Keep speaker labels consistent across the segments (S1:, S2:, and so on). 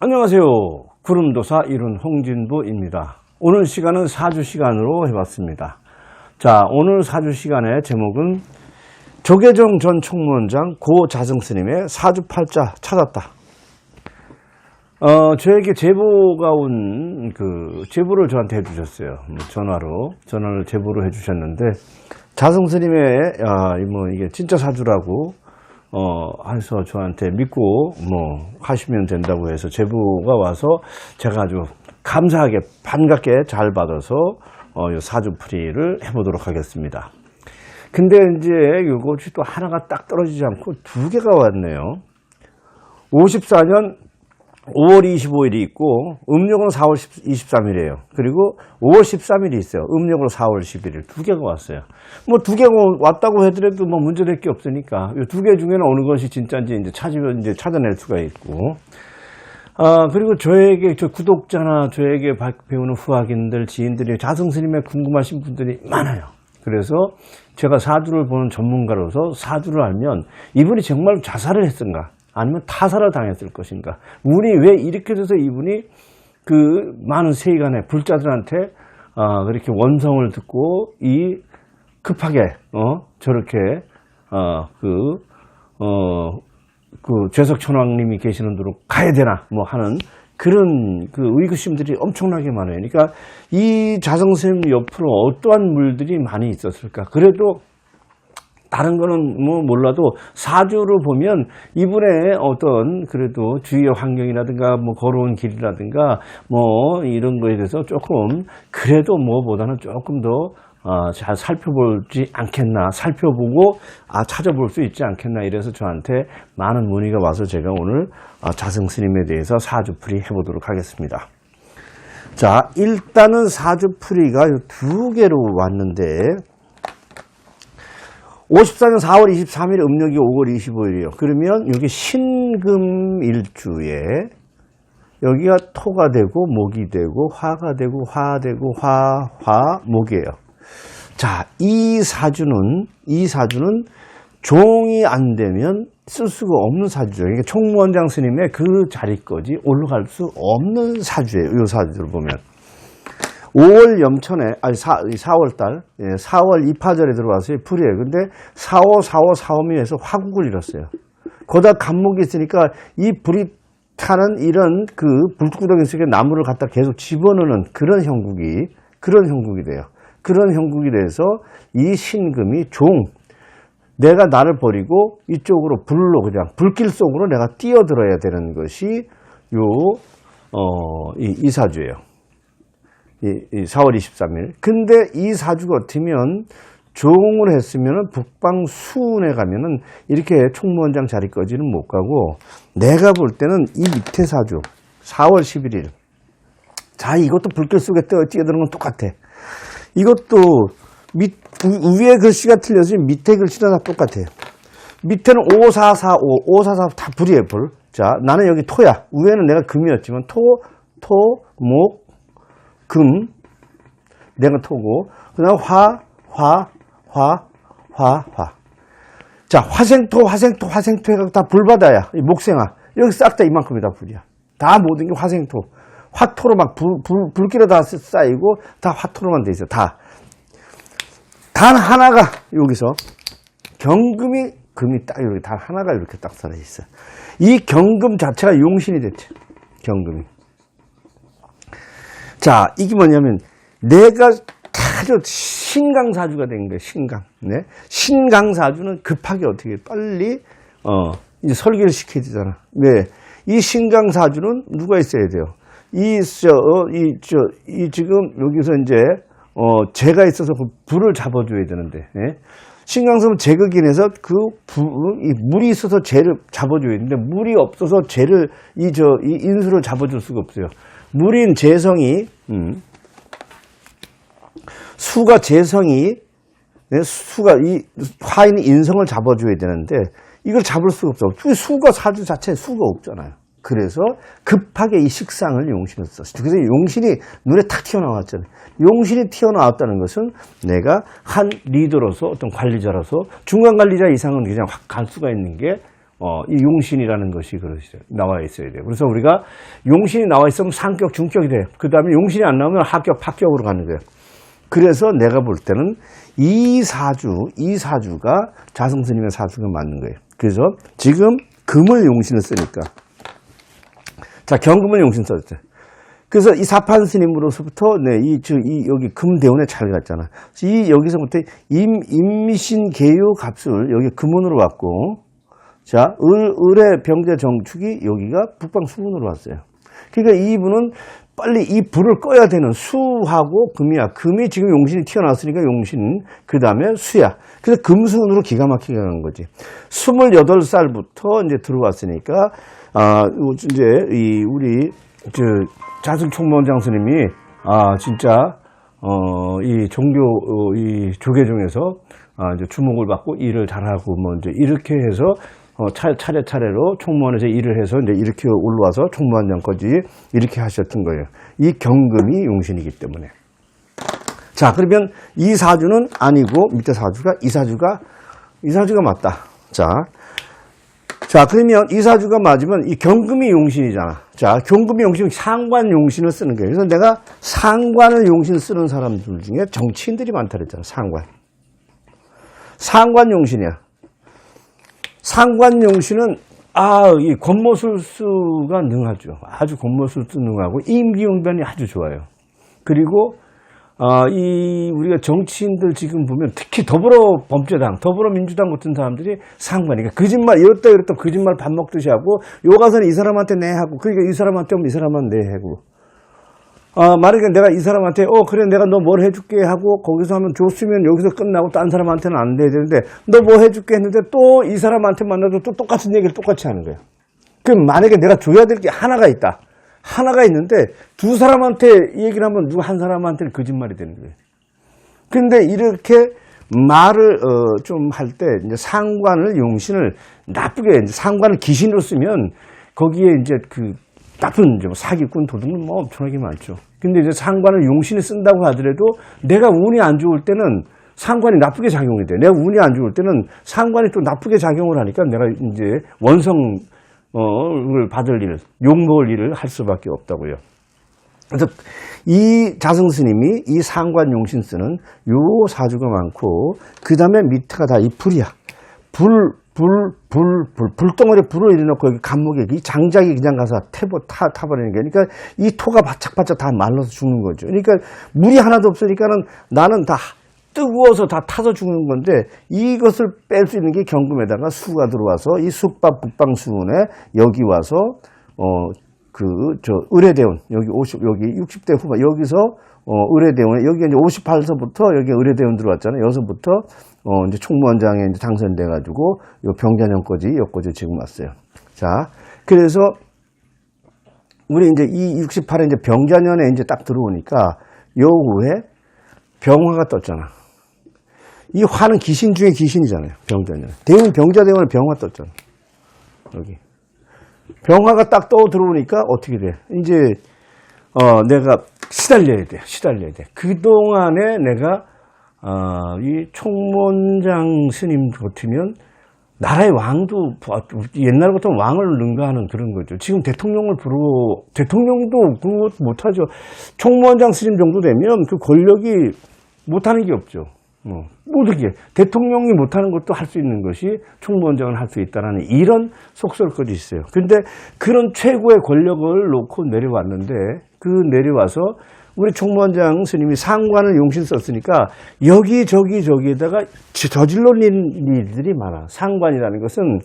S1: 안녕하세요. 구름도사 이룬 홍진부입니다. 오늘 시간은 사주 시간으로 해봤습니다. 자, 오늘 사주 시간의 제목은 조계종 전 총무원장 고 자승 스님의 사주팔자 찾았다. 어, 저에게 제보가 온 그 제보를 저한테 해주셨어요. 뭐 전화로 전화를 제보를 해주셨는데 자승 스님의 아, 뭐 이게 진짜 사주라고 어, 해서 저한테 믿고 뭐 하시면 된다고 해서 제보가 와서 제가 아주 감사하게 반갑게 잘 받아서 어, 요 사주풀이를 해보도록 하겠습니다. 근데 이제 요것이 또 하나가 딱 떨어지지 않고 두 개가 왔네요. 54년 5월 25일이 있고 음력으로 4월 23일이에요. 그리고 5월 13일이 있어요. 음력으로 4월 11일 두 개가 왔어요. 뭐 두 개가 왔다고 하더라도 뭐 문제될 게 없으니까 이 두 개 중에는 어느 것이 진짜인지 이제 찾으면 이제 찾아낼 수가 있고. 아 그리고 저에게 저 구독자나 저에게 바- 배우는 후학인들 지인들이 자성스님에 궁금하신 분들이 많아요. 그래서 제가 사주를 보는 전문가로서 사주를 알면 이분이 정말 자살을 했던가 아니면 타살을 당했을 것인가 운이 왜 이렇게 돼서 이분이 그 많은 세간의 불자들한테 아, 그렇게 원성을 듣고 이 급하게 어 저렇게 어 그 어, 그 죄석 천왕님이 계시는 데로 가야 되나 뭐 하는 그런 그 의구심들이 엄청나게 많아요. 그러니까 이 자성스님 옆으로 어떠한 물들이 많이 있었을까? 그래도 다른 거는 뭐 몰라도 사주를 보면 이분의 어떤 그래도 주위의 환경이라든가 뭐 걸어온 길이라든가 뭐 이런 거에 대해서 조금 그래도 뭐보다는 조금 더 어, 잘 살펴보지 않겠나 살펴보고 아 찾아볼 수 있지 않겠나 이래서 저한테 많은 문의가 와서 제가 오늘 어, 자승 스님에 대해서 사주풀이 해보도록 하겠습니다. 자 일단은 사주풀이가 두 개로 왔는데 54년 4월 23일 음력이 5월 25일이요. 그러면 여기 신금 일주에 여기가 토가 되고 목이 되고 화가 되고 화 되고 화, 화, 목이에요. 자, 이 사주는 이 사주는 종이 안 되면 쓸 수가 없는 사주죠. 이게 총무원장 스님의 그 자리까지 올라갈 수 없는 사주예요. 이 사주를 보면. 5월 염천에, 아니, 4, 4월 달, 예, 4월 입하절에 들어와서 불이에요. 근데 4호, 4호, 4호미에서 화국을 잃었어요. 거기다 간목이 있으니까 이 불이 타는 이런 그 불구덩이 속에 나무를 갖다 계속 집어넣는 그런 형국이, 그런 형국이 돼요. 그런 형국이 돼서 이 신금이 종, 내가 나를 버리고 이쪽으로 불로 그냥 불길 속으로 내가 뛰어들어야 되는 것이 요, 어, 이, 이 사주예요. 이, 이 4월 23일. 근데 이 사주 같으면 종을 했으면은 북방 수운에 가면은 이렇게 총무원장 자리까지는 못 가고 내가 볼 때는 이 밑에 사주 4월 11일. 자, 이것도 불길 속에 뛰어- 뛰어드는 건 똑같아. 이것도 밑, 우- 위에 글씨가 틀려서 밑에 글씨가 다 똑같아요. 밑에는 5445, 5445 다 불이에요, 불. 자, 나는 여기 토야. 위에는 내가 금이었지만 토, 토, 목, 금, 내가 토고, 그 다음 화, 화, 화, 화, 화. 자, 화생토, 화생토, 화생토 해갖고 다 불바다야. 이 목생아. 여기 싹 다 이만큼이 다 불이야. 다 모든 게 화생토. 화토로 막 불, 불, 불길에 다 쌓이고 다 화토로만 돼 있어. 다. 단 하나가 여기서 경금이, 금이 딱 이렇게 단 하나가 이렇게 딱 살아 있어. 이 경금 자체가 용신이 됐지. 경금이. 자, 이게 뭐냐면 내가 아주 신강사주가 된 거예요. 신강. 네. 신강사주는 급하게 어떻게 빨리 어 이제 설계를 시켜야 되잖아. 왜? 이 신강사주는 누가 있어야 돼요? 이 저 이 저 이 지금 여기서 이제 어 재가 있어서 그 불을 잡아줘야 되는데. 예? 신강사는 재극인에서 그 불, 이 물이 있어서 재를 잡아줘야 되는데 물이 없어서 재를 이 저 이 인수를 잡아줄 수가 없어요. 물인 재성이 음, 수가 재성이 네, 수가 이 화인 인성을 잡아줘야 되는데 이걸 잡을 수가 없어. 그 수가 사주 자체에 수가 없잖아요. 그래서 급하게 이 식상을 용신을 썼어요. 그래서 용신이 눈에 탁 튀어나왔잖아요. 용신이 튀어나왔다는 것은 내가 한 리더로서 어떤 관리자로서 중간 관리자 이상은 그냥 확 갈 수가 있는 게 어, 이 용신이라는 것이 그러시죠. 나와 있어야 돼요. 그래서 우리가 용신이 나와 있으면 상격, 중격이 돼요. 그 다음에 용신이 안 나오면 하격, 파격으로 가는 거예요. 그래서 내가 볼 때는 이 사주, 이 사주가 자성스님의 사주가 맞는 거예요. 그래서 지금 금을 용신을 쓰니까. 자, 경금을 용신 썼죠. 그래서 이 사판 스님으로서부터 네, 이, 저, 이 여기 금대원에 잘 갔잖아. 이 여기서부터 임, 임신 개요 값을 여기 금운으로 왔고, 자, 을, 을의 병제 정축이 여기가 북방 수문으로 왔어요. 그러니까 이분은 빨리 이 불을 꺼야 되는 수하고 금이야. 금이 지금 용신이 튀어나왔으니까 용신, 그 다음에 수야. 그래서 금수운으로 기가 막히게 가는 거지. 28살부터 이제 들어왔으니까, 아, 이제 이 우리, 저, 자승 총무원장 스님이, 아, 진짜, 어, 이 종교, 어, 이 조계종에서, 아, 이제 주목을 받고 일을 잘하고, 뭐, 이제 이렇게 해서, 어, 차, 차례차례로 총무원에서 일을 해서 이제 이렇게 올라와서 총무원장까지 이렇게 하셨던 거예요. 이 경금이 용신이기 때문에. 자, 그러면 이 사주는 아니고 밑에 사주가 이 사주가 이 사주가 맞다. 자. 자, 그러면 이 사주가 맞으면 이 경금이 용신이잖아. 자, 경금이 용신, 상관 용신을 쓰는 거예요. 그래서 내가 상관을 용신 쓰는 사람들 중에 정치인들이 많다 그랬잖아. 상관. 상관 용신이야. 상관 용신은 아, 이 권모술수가 능하죠. 아주 권모술수 능하고 임기응변이 아주 좋아요. 그리고 아, 이 우리가 정치인들 지금 보면 특히 더불어 범죄당, 더불어민주당 같은 사람들이 상관이니까 거짓말 이렇다 이렇다 거짓말 밥 먹듯이 하고 요 가서는 이 사람한테 내 하고 그러니까 이 사람한테 오면 이 사람한테 내 하고 아, 만약에 내가 이 사람한테, 어, 그래, 내가 너 뭘 해줄게 하고, 거기서 하면 줬으면 여기서 끝나고 딴 사람한테는 안 돼야 되는데, 너 뭐 해줄게 했는데, 또 이 사람한테 만나도 또 똑같은 얘기를 똑같이 하는 거예요. 그럼 만약에 내가 줘야 될 게 하나가 있다. 하나가 있는데, 두 사람한테 얘기를 하면 누구 한 사람한테는 거짓말이 되는 거예요. 근데 이렇게 말을, 어, 좀 할 때, 이제 상관을, 용신을 나쁘게, 상관을 귀신으로 쓰면, 거기에 이제 그, 나쁜 이제 뭐 사기꾼 도둑은 뭐 엄청나게 많죠. 근데 이제 상관을 용신에 쓴다고 하더라도 내가 운이 안 좋을 때는 상관이 나쁘게 작용이 돼. 내가 운이 안 좋을 때는 상관이 또 나쁘게 작용을 하니까 내가 이제 원성을 받을 일, 욕먹을 일을 할 수밖에 없다고요. 그래서 이 자승 스님이 이 상관 용신 쓰는 요 사주가 많고 그 다음에 밑에가 다이 불이야. 불, 불, 불, 불, 불덩어리 불을 일어놓고 여기 감목에 이 장작이 그냥 가서 태보, 타, 타버리는 게. 그러니까 이 토가 바짝바짝 다 말라서 죽는 거죠. 그러니까 물이 하나도 없으니까는 나는 다 뜨거워서 다 타서 죽는 건데 이것을 뺄 수 있는 게 경금에다가 수가 들어와서 이 숙박 북방 수운에 여기 와서 어, 그, 저, 의뢰대원, 여기 50, 여기 60대 후반, 여기서, 어, 의뢰대원, 여기 이제 58서부터 여기 의뢰대원 들어왔잖아요. 여기서부터, 어, 이제 총무원장에 이제 당선돼가지고, 요 병자년까지, 여기까지 지금 왔어요. 자, 그래서, 우리 이제 이 68에 이제 병자년에 이제 딱 들어오니까, 요 후에 병화가 떴잖아. 이 화는 귀신 중에 귀신이잖아요. 병자년. 대운, 병자대원을 병화 떴잖아. 여기. 병화가 딱 떠 들어오니까 어떻게 돼? 이제 어 내가 시달려야 돼, 시달려야 돼. 그 동안에 내가 어 이 총무원장 스님 같으면 나라의 왕도 옛날 같은 왕을 능가하는 그런 거죠. 지금 대통령을 부르 대통령도 그것 못하죠. 총무원장 스님 정도 되면 그 권력이 못하는 게 없죠. 어, 모두게 대통령이 못하는 것도 할 수 있는 것이 총무원장은 할 수 있다라는 이런 속설까지 있어요. 근데 그런 최고의 권력을 놓고 내려왔는데 그 내려와서 우리 총무원장 스님이 상관을 용신 썼으니까 여기 저기 저기에다가 저질러 일들이 많아. 상관이라는 것은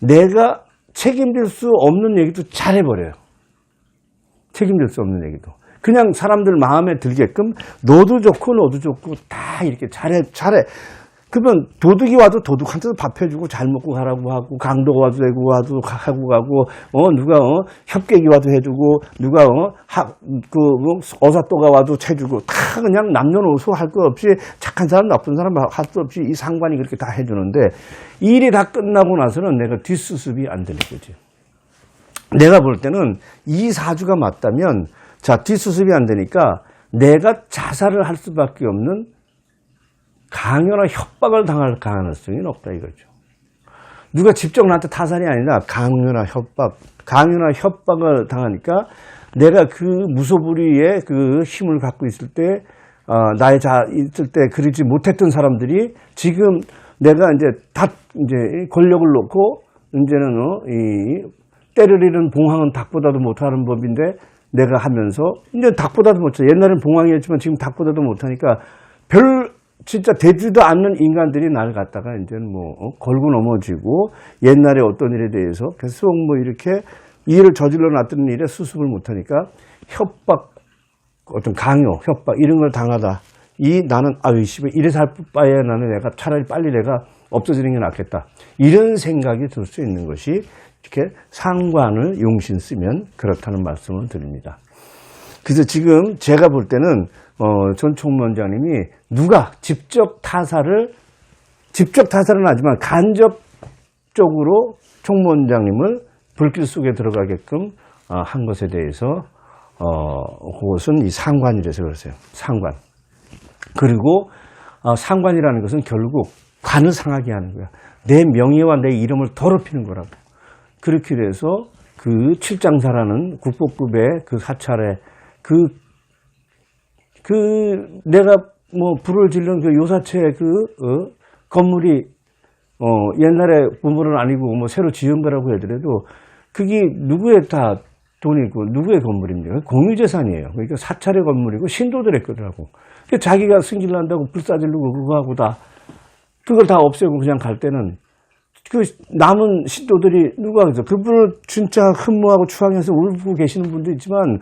S1: 내가 책임질 수 없는 얘기도 잘 해버려요. 책임질 수 없는 얘기도. 그냥 사람들 마음에 들게끔 너도 좋고 너도 좋고 다 이렇게 잘해 잘해. 그러면 도둑이 와도 도둑한테도 밥 해주고 잘 먹고 가라고 하고 강도가 와도 되고 와도 하고 가고 어 누가 어 협객이 와도 해주고 누가 어하그 어사또가 와도 해주고 다 그냥 남녀노소 할 것 없이 착한 사람 나쁜 사람 할수 없이 이 상관이 그렇게 다 해주는데 일이 다 끝나고 나서는 내가 뒷수습이 안 되는 거지. 내가 볼 때는 이 사주가 맞다면 자, 뒷수습이 안 되니까 내가 자살을 할 수밖에 없는 강요나 협박을 당할 가능성이 높다 이거죠. 누가 직접 나한테 타살이 아니라 강요나 협박, 강요나 협박을 당하니까 내가 그 무소불위의 그 힘을 갖고 있을 때, 어, 나의 자, 있을 때 그러지 못했던 사람들이 지금 내가 이제 다, 이제 권력을 놓고 이제는, 어, 이, 때를 잃은 봉황은 닭보다도 못하는 법인데 내가 하면서 이제 닭보다도 못해. 옛날엔 봉황이었지만 지금 닭보다도 못하니까 별 진짜 되지도 않는 인간들이 나를 갖다가 이제는 뭐 어, 걸고 넘어지고 옛날에 어떤 일에 대해서 계속 뭐 이렇게 이 일을 저질러 놨던 일에 수습을 못하니까 협박 어떤 강요, 협박 이런 걸 당하다. 이 나는 아유 씨발 이래 살 바에 나는 내가 차라리 빨리 내가 없어지는 게 낫겠다. 이런 생각이 들 수 있는 것이 이렇게 상관을 용신 쓰면 그렇다는 말씀을 드립니다. 그래서 지금 제가 볼 때는 어, 전 총무원장님이 누가 직접 타살을 직접 타살은 하지만 간접적으로 총무원장님을 불길 속에 들어가게끔 어, 한 것에 대해서 어, 그것은 이 상관이라서 그러세요. 상관. 그리고 어, 상관이라는 것은 결국 관을 상하게 하는 거야. 내 명예와 내 이름을 더럽히는 거라고. 그렇게 돼서 그 칠장사라는 국보급의 그 사찰에 그, 그, 내가 뭐 불을 질른 그 요사체 그, 어, 건물이, 어, 옛날에 건물은 아니고 뭐 새로 지은 거라고 하더라도 그게 누구의 다 돈이고 누구의 건물입니까? 공유재산이에요. 그러니까 사찰의 건물이고 신도들의 거라고. 그러니까 자기가 승질난다고 불사질르고 그거 하고 다 그걸 다 없애고 그냥 갈 때는 그 남은 신도들이 누가 그래서 그분을 진짜 흠모하고 추앙해서 울고 계시는 분도 있지만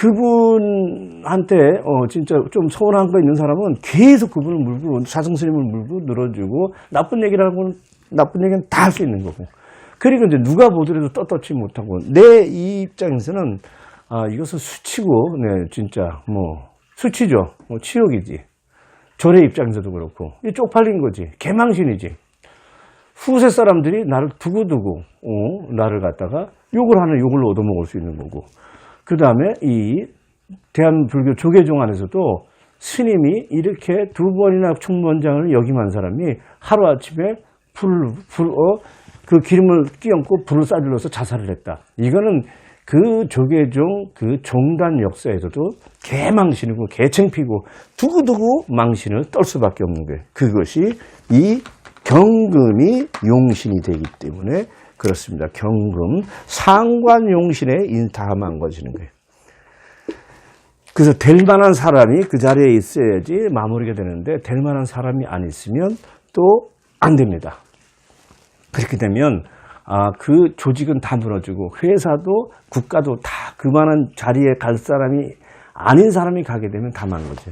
S1: 그분한테 어 진짜 좀 서운한 거 있는 사람은 계속 그분을 물고 사승스님을 물고 늘어주고 나쁜 얘기를 하고는 나쁜 얘기는 다 할 수 있는 거고. 그리고 이제 누가 보더라도 떳떳지 못하고 내 이 입장에서는 아 이것은 수치고 네 진짜 뭐 수치죠. 뭐 치욕이지. 절의 입장에서도 그렇고. 이 쪽팔린 거지. 개망신이지. 후세 사람들이 나를 두고두고 어, 나를 갖다가 욕을 하는 욕을 얻어먹을 수 있는 거고 그 다음에 이 대한불교 조계종 안에서도 스님이 이렇게 두 번이나 총무원장을 역임한 사람이 하루아침에 불, 불, 어, 그 기름을 끼얹고 불을 쏴질러서 자살을 했다. 이거는 그 조계종 그 종단 역사에서도 개망신이고 개창피고 두고두고 망신을 떨 수밖에 없는 거예요. 그것이 이 경금이 용신이 되기 때문에 그렇습니다. 경금 상관 용신에 인타함한 것이는 거예요. 그래서 될 만한 사람이 그 자리에 있어야지 마무리가 되는데 될 만한 사람이 안 있으면 또 안 됩니다. 그렇게 되면 아, 그 조직은 다 무너지고 회사도 국가도 다 그만한 자리에 갈 사람이 아닌 사람이 가게 되면 다 망한 거죠.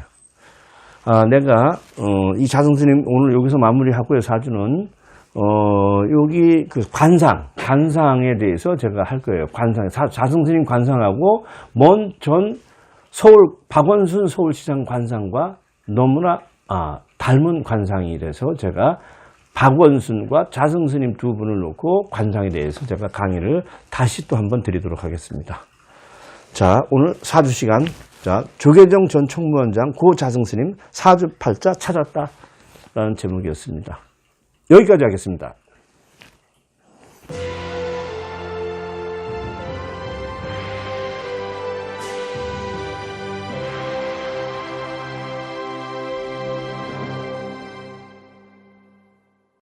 S1: 아, 내가 어, 이 자성 스님 오늘 여기서 마무리하고요 사주는 어, 여기 그 관상 관상에 대해서 제가 할 거예요. 관상 사- 자성스님 관상하고 먼 전 서울 박원순 서울시장 관상과 너무나 아, 닮은 관상이 돼서 제가 박원순과 자성스님 두 분을 놓고 관상에 대해서 제가 강의를 다시 또 한번 드리도록 하겠습니다. 자, 오늘 사주 시간. 자, 조계정 전 총무원장 고 자승스님 사주 팔자 찾았다. 라는 제목이었습니다. 여기까지 하겠습니다.